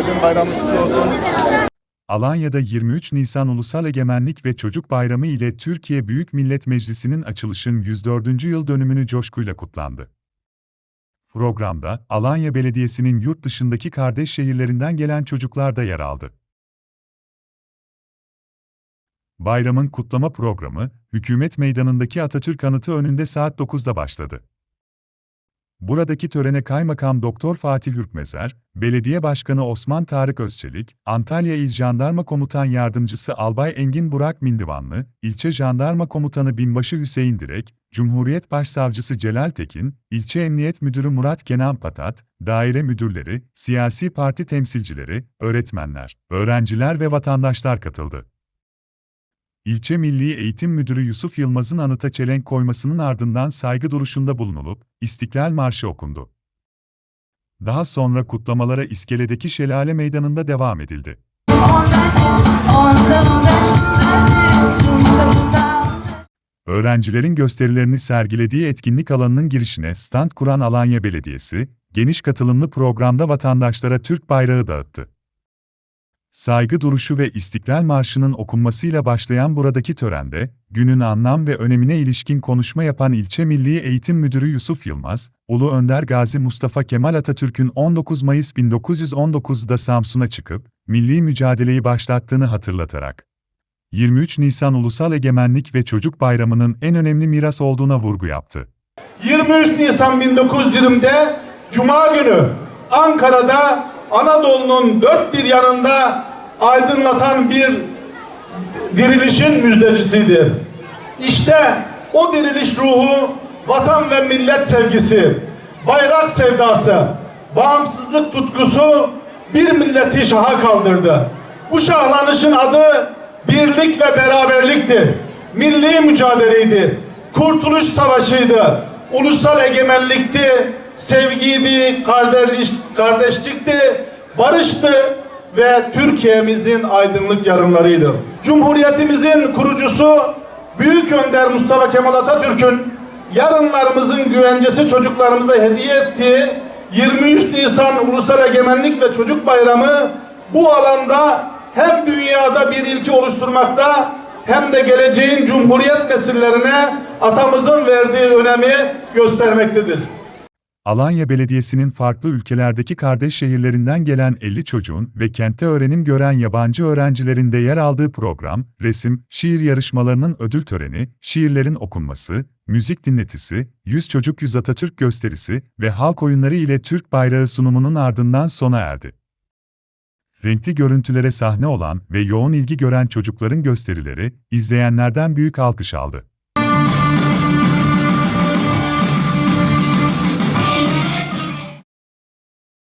günaydın. Bayramınız kutlu olsun. Alanya'da 23 Nisan Ulusal Egemenlik ve Çocuk Bayramı ile Türkiye Büyük Millet Meclisi'nin açılışın 104. yıl dönümünü coşkuyla kutlandı. Programda, Alanya Belediyesi'nin yurt dışındaki kardeş şehirlerinden gelen çocuklar da yer aldı. Bayramın kutlama programı, Hükümet Meydanı'ndaki Atatürk Anıtı önünde saat 9'da başladı. Buradaki törene Kaymakam Doktor Fatih Hürkmezer, Belediye Başkanı Osman Tarık Özçelik, Antalya İl Jandarma Komutan Yardımcısı Albay Engin Burak Mindivanlı, İlçe Jandarma Komutanı Binbaşı Hüseyin Direk, Cumhuriyet Başsavcısı Celal Tekin, İlçe Emniyet Müdürü Murat Kenan Patat, daire müdürleri, siyasi parti temsilcileri, öğretmenler, öğrenciler ve vatandaşlar katıldı. İlçe Milli Eğitim Müdürü Yusuf Yılmaz'ın anıta çelenk koymasının ardından saygı duruşunda bulunulup, İstiklal Marşı okundu. Daha sonra kutlamalara iskeledeki Şelale Meydanı'nda devam edildi. Öğrencilerin gösterilerini sergilediği etkinlik alanının girişine stand kuran Alanya Belediyesi, geniş katılımlı programda vatandaşlara Türk bayrağı dağıttı. Saygı duruşu ve İstiklal Marşı'nın okunmasıyla başlayan buradaki törende, günün anlam ve önemine ilişkin konuşma yapan İlçe Milli Eğitim Müdürü Yusuf Yılmaz, Ulu Önder Gazi Mustafa Kemal Atatürk'ün 19 Mayıs 1919'da Samsun'a çıkıp, milli mücadeleyi başlattığını hatırlatarak, 23 Nisan Ulusal Egemenlik ve Çocuk Bayramı'nın en önemli miras olduğuna vurgu yaptı. 23 Nisan 1920'de Cuma günü Ankara'da Anadolu'nun dört bir yanında aydınlatan bir dirilişin müjdecisiydi. İşte o diriliş ruhu vatan ve millet sevgisi, bayrak sevdası, bağımsızlık tutkusu bir milleti şaha kaldırdı. Bu şahlanışın adı birlik ve beraberlikti. Milli mücadeleydi. Kurtuluş savaşıydı. Ulusal egemenlikti. Sevgiydi, kardeş, kardeşlikti, barıştı ve Türkiye'mizin aydınlık yarınlarıydı. Cumhuriyetimizin kurucusu Büyük Önder Mustafa Kemal Atatürk'ün yarınlarımızın güvencesi çocuklarımıza hediye ettiği 23 Nisan Ulusal Egemenlik ve Çocuk Bayramı bu alanda hem dünyada bir ilki oluşturmakta hem de geleceğin cumhuriyet nesillerine atamızın verdiği önemi göstermektedir. Alanya Belediyesi'nin farklı ülkelerdeki kardeş şehirlerinden gelen 50 çocuğun ve kentte öğrenim gören yabancı öğrencilerin de yer aldığı program, resim, şiir yarışmalarının ödül töreni, şiirlerin okunması, müzik dinletisi, 100 Çocuk 100 Atatürk gösterisi ve halk oyunları ile Türk bayrağı sunumunun ardından sona erdi. Renkli görüntülere sahne olan ve yoğun ilgi gören çocukların gösterileri, izleyenlerden büyük alkış aldı.